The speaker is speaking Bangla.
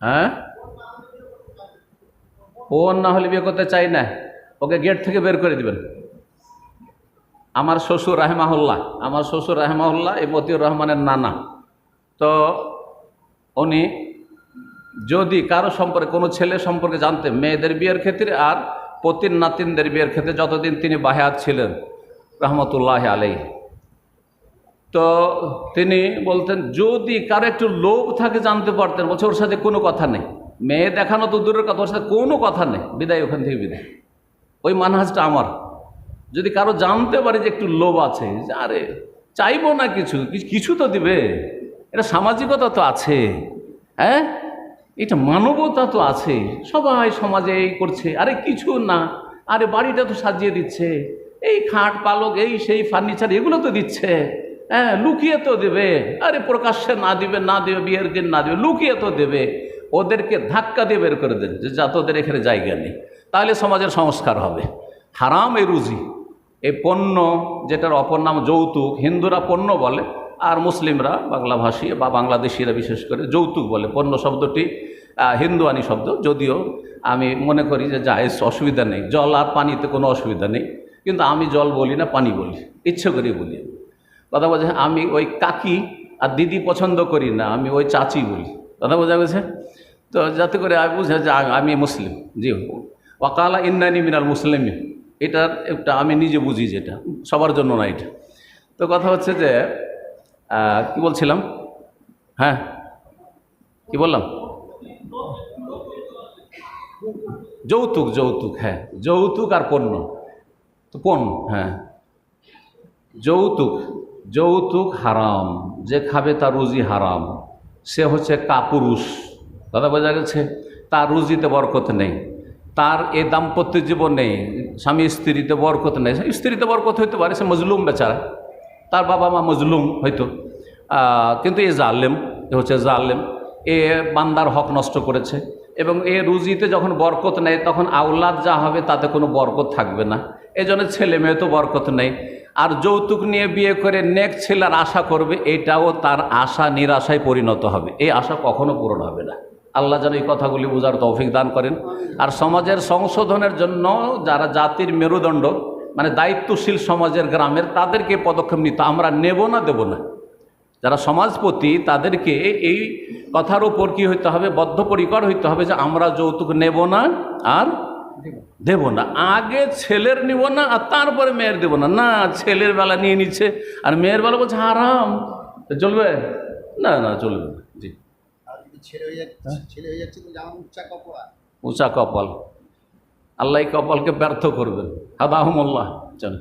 হ্যাঁ? ও না হলে বিয়ে করতে চাই না। ওকে গেট থেকে বের করে দিবেন। আমার শ্বশুর রাহেমাহুল্লাহ, আমার শ্বশুর রাহেমাহুল্লাহ, এই মতিউর রহমানের নানা। তো উনি যদি কারও সম্পর্কে, কোনো ছেলে সম্পর্কে জানতেন মেয়েদের বিয়ের ক্ষেত্রে আর পতির নাতিনদের বিয়ের ক্ষেত্রে যতদিন তিনি বাহাত ছিলেন, রহমতুল্লাহ আলাই তো তিনি বলতেন, যদি কারও একটু লোভ থাকে জানতে পারতেন, বলছে ওর সাথে কোনো কথা নেই। মেয়ে দেখানো তো দূরের কথা, ওর সাথে কোনো কথা নেই। বিদায়, ওখান থেকে বিদায়। ওই মানহাজটা আমার। যদি কারও জানতে পারে যে একটু লোভ আছে, যে আরে, চাইব না কিছু কিছু- তো দিবে। এটা সামাজিকতা তো আছে। হ্যাঁ? এটা মানবতা তো আছে। সবাই সমাজে এই করছে। আরে কিছু না। আরে বাড়িটা তো সাজিয়ে দিচ্ছে। এই খাট পালক, এই সেই ফার্নিচার, এগুলো তো দিচ্ছে। হ্যাঁ লুকিয়ে তো দেবে। আরে প্রকাশ্যে না দিবে, না দেবে, বিয়ের দিন না দেবে, লুকিয়ে তো দেবে। ওদেরকে ধাক্কা দিয়ে বের করে দেন, যে যা তোদের এখানে জায়গা নেই। তাহলে সমাজের সংস্কার হবে। হারাম এই রুজি। এই পণ্য, যেটার অপর নাম যৌতুক, হিন্দুরা পণ্য বলে, আর মুসলিমরা বাংলাভাষী বা বাংলাদেশিরা বিশেষ করে, যৌতুক বলে। পণ্য শব্দটি হিন্দুয়ানি শব্দ। যদিও আমি মনে করি যে জায়েজ, অসুবিধা নেই। জল আর পানিতে কোনো অসুবিধা নেই। কিন্তু আমি জল বলি না, পানি বলি। ইচ্ছে করে বলি। কথা বলছে, আমি ওই কাকি আর দিদি পছন্দ করি না, আমি ওই চাচি বলি। কথা বোঝা গেছে তো যাতে করে আমি বুঝে যে আমি- মুসলিম। জি ওয়াকালা ইন্নানি মিনাল মুসলিম। এটার একটা, আমি নিজে বুঝি যেটা, সবার জন্য না এটা। তো কথা হচ্ছে যে কি বলছিলাম? হ্যাঁ কি বললাম? যৌতুক যৌতুক হ্যাঁ যৌতুক আর পণ্য। তো পণ্য হ্যাঁ। যৌতুক যৌতুক হারাম, যে খাবে তার রুজি হারাম। সে হচ্ছে কাপুরুষ। দাদা, বোঝা গেছে? তার রুজিতে বরকত নেই। তার এ দাম্পত্য জীবনে স্বামী স্ত্রীতে বরকত নেই। স্ত্রীতে বরকত হইতে পারে, সে মজলুম বেচারা। তার বাবা মা মজলুম হয়তো। কিন্তু এ জালেম, এ হচ্ছে জালেম। এ বান্দার হক নষ্ট করেছে। এবং এ রুজিতে যখন বরকত নেই তখন আউলাদ যা হবে তাতে কোনো বরকত থাকবে না। এই জন্য ছেলে মেয়ে তো বরকত নেই। আর যৌতুক নিয়ে বিয়ে করে নেক ছেলের আশা করবে, এটাও তার আশা নিরাশায় পরিণত হবে। এই আশা কখনো পূরণ হবে না। আল্লাহ যেন এই কথাগুলি বোঝার তৌফিক দান করেন। আর সমাজের সংশোধনের জন্য যারা জাতির মেরুদণ্ড মানে দায়িত্বশীল সমাজের গ্রামের, তাদেরকে পদক্ষেপ নিতে আমরা নেব না, দেব না। যারা সমাজপতি, তাদেরকে এই কথার উপর কী হইতে হবে? বদ্ধপরিকর হইতে হবে যে আমরা যৌতুক নেব না আর দেব না। আগে ছেলের নিব না আর তারপরে মেয়ের দেব না। না ছেলের বেলা নিয়ে নিচ্ছে আর মেয়ের বেলা বলছে আরাম চলবে? না না চলবে না। জি। হয়ে উঁচা কপাল। আল্লাহ কপালকে ব্যর্থ করবেন। হাদাহমল্লাহ। চল